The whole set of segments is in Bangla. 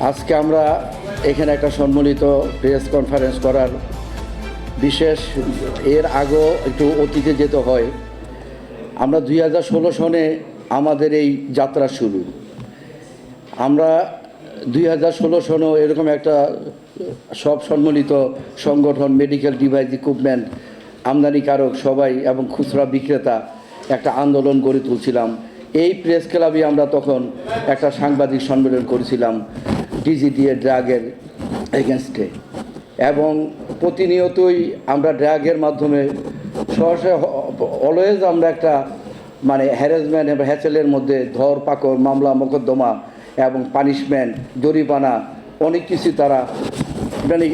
আজকে আমরা এখানে একটা সম্মিলিত প্রেস কনফারেন্স করার বিশেষ, এর আগেও একটু অতীতে যেতে হয়। আমরা দুই হাজার ষোলো সনে আমাদের এই যাত্রা শুরু। আমরা দুই হাজার ষোলো সনেও এরকম একটা সব সম্মিলিত সংগঠন মেডিকেল ডিভাইস ইকুইপমেন্ট আমদানিকারক সবাই এবং খুচরা বিক্রেতা একটা আন্দোলন গড়ে তুলছিলাম। এই প্রেস ক্লাবে আমরা তখন একটা সাংবাদিক সম্মেলন করেছিলাম। ডিজিডিএ ড্রাগের এগেনস্টে। এবং প্রতিনিয়তই আমরা ড্রাগের মাধ্যমে সহসা অলওয়েজ আমরা একটা মানে হ্যারাসমেন্ট এবং হ্যাচেলের মধ্যে ধর, পাকড়, মামলা, মোকদ্দমা এবং পানিশমেন্ট জরিমানা, অনেক কিছু তারা মানে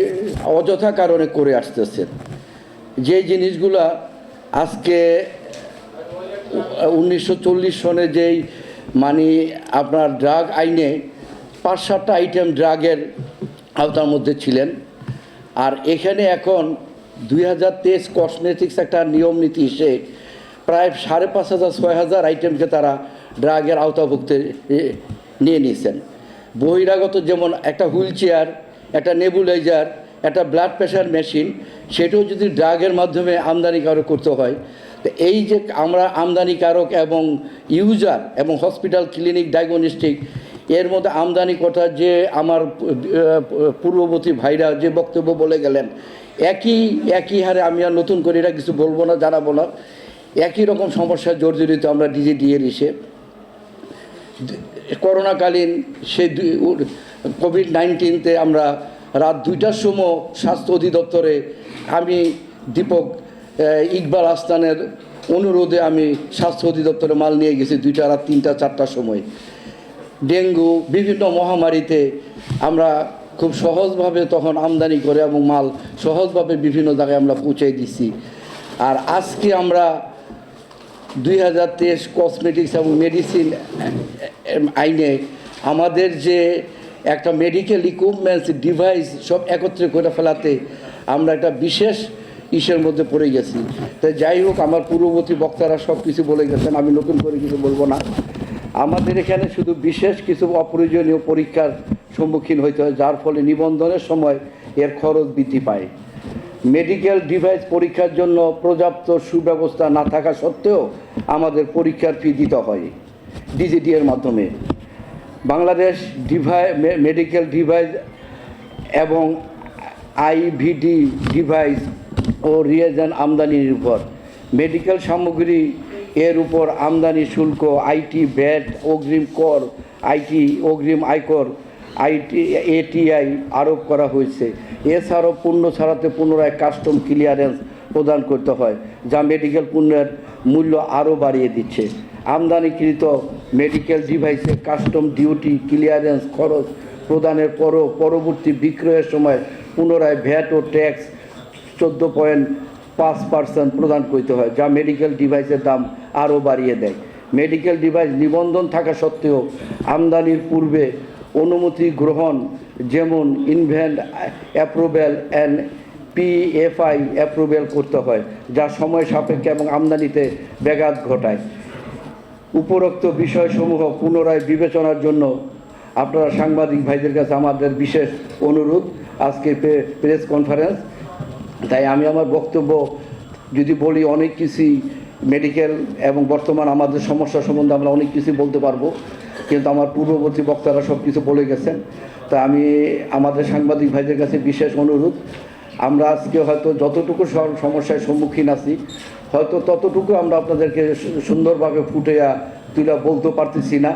অযথা কারণে করে আসতেছে। যে জিনিসগুলা আজকে উনিশশো চল্লিশ সনে যেই মানে আপনার ড্রাগ আইনে পাঁচ সাতটা আইটেম ড্রাগের আওতার মধ্যে ছিলেন। আর এখানে এখন দুই হাজার তেইশ কসমেটিক্স একটা নিয়ম নীতি এসে প্রায় সাড়ে পাঁচ হাজার, ছয় হাজার আইটেমকে তারা ড্রাগের আওতাভুক্তে নিয়ে নিয়েছেন। বহিরাগত যেমন একটা হুইল চেয়ার একটা নেবুলাইজার, একটা ব্লাড প্রেশার মেশিন, সেটাও যদি ড্রাগের মাধ্যমে আমদানিকারক করতে হয়, তো এই যে আমরা আমদানিকারক এবং ইউজার এবং হসপিটাল, ক্লিনিক, ডায়াগনস্টিক এর মধ্যে আমদানি কথা যে আমার পূর্ববর্তী ভাইরা যে বক্তব্য বলে গেলেন, একই একই হারে আমি আর নতুন করে এটা কিছু বলব না, জানাব না। একই রকম সমস্যা জর্জরিত আমরা ডিজিডিএর হিসেবে করোনাকালীন সেই কোভিড নাইন্টিনতে আমরা রাত দুইটার সময় স্বাস্থ্য অধিদপ্তরে আমি দীপক ইকবাল আস্তানের অনুরোধে আমি স্বাস্থ্য অধিদপ্তরে মাল নিয়ে গেছি দুইটা রাত, তিনটা, চারটার সময়। ডেঙ্গু, বিভিন্ন মহামারীতে আমরা খুব সহজভাবে তখন আমদানি করে এবং মাল সহজভাবে বিভিন্ন জায়গায় আমরা পৌঁছে দিছি। আর আজকে আমরা দুই হাজার তেইশ কসমেটিক্স এবং মেডিসিন আইনে আমাদের যে একটা মেডিকেল ইকুইপমেন্টস ডিভাইস সব একত্রে করে ফেলাতে আমরা একটা বিশেষ ইসের মধ্যে পড়ে গেছি। তাই যাই হোক, আমার পূর্ববর্তী বক্তারা সব কিছু বলে গেছেন, আমি নতুন করে কিছু বলব না। আমাদের এখানে শুধু বিশেষ কিছু অপ্রয়োজনীয় পরীক্ষার সম্মুখীন হইতে হয়, যার ফলে নিবন্ধনের সময় এর খরচ বৃদ্ধি পায়। মেডিকেল ডিভাইস পরীক্ষার জন্য পর্যাপ্ত সুব্যবস্থা না থাকা সত্ত্বেও আমাদের পরীক্ষার ফি দিতে হয় ডিজিটি এর মাধ্যমে। বাংলাদেশ ডিভাই মেডিকেল ডিভাইস এবং আইভিডি ডিভাইস ও রিয়েজেন আমদানি নির্ভর। মেডিকেল সামগ্রী এর উপর আমদানি শুল্ক, আইটি ভ্যাট, অগ্রিম কর, আইটি, অগ্রিম আয়কর, আইটি এটিআই আরোপ করা হয়েছে। এছাড়াও পণ্য ছাড়াতে পুনরায় কাস্টম ক্লিয়ারেন্স প্রদান করতে হয়, যা মেডিকেল পণ্যের মূল্য আরও বাড়িয়ে দিচ্ছে। আমদানিকৃত মেডিকেল ডিভাইসের কাস্টম ডিউটি ক্লিয়ারেন্স খরচ প্রদানের পরও পরবর্তী বিক্রয়ের সময় পুনরায় ভ্যাট ও ট্যাক্স চোদ্দ পয়েন্ট পাঁচ পার্সেন্ট প্রদান করতে হয়, যা মেডিকেল ডিভাইসের দাম আরও বাড়িয়ে দেয়। মেডিকেল ডিভাইস নিবন্ধন থাকা সত্ত্বেও আমদানির পূর্বে অনুমতি গ্রহণ যেমন invent approval and PFI approval করতে হয়, যা সময় সাপেক্ষে এবং আমদানিতে ব্যাঘাত ঘটায়। উপরোক্ত বিষয়সমূহ পুনরায় বিবেচনার জন্য আপনারা সাংবাদিক ভাইদের কাছে আমাদের বিশেষ অনুরোধ। আজকে প্রেস কনফারেন্স তাই আমি আমার বক্তব্য যদি বলি, অনেক কিছুই মেডিকেল এবং বর্তমান আমাদের সমস্যা সম্বন্ধে আমরা অনেক কিছু বলতে পারব। কিন্তু আমার পূর্ববর্তী বক্তারা সব কিছু বলে গেছেন। তা আমি আমাদের সাংবাদিক ভাইদের কাছে বিশেষ অনুরোধ, আমরা আজকে হয়তো যতটুকু সমস্যার সম্মুখীন আছি, হয়তো ততটুকু আমরা আপনাদেরকে সুন্দরভাবে ফুটেয়া তুলে বলতে পারতেছি না।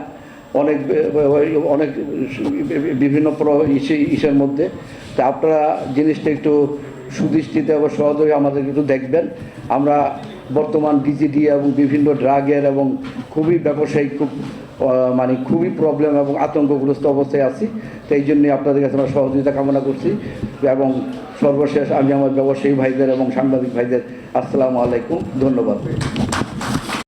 অনেক অনেক বিভিন্ন ইসের মধ্যে। তা আপনারা জিনিসটা একটু সুদৃষ্টিতে এবং সহযোগে আমাদের কিন্তু দেখবেন। আমরা বর্তমান ডিজিডি এবং বিভিন্ন ড্রাগের এবং খুবই ব্যবসায়িক খুব মানে খুবই প্রবলেম এবং আতঙ্কগ্রস্ত অবস্থায় আছি। তো এই জন্যই আপনাদের কাছে আমরা সহযোগিতা কামনা করছি এবং সর্বশেষ আমি আমার ব্যবসায়ী ভাইদের এবং সাংবাদিক ভাইদের আসসালামু আলাইকুম। ধন্যবাদ।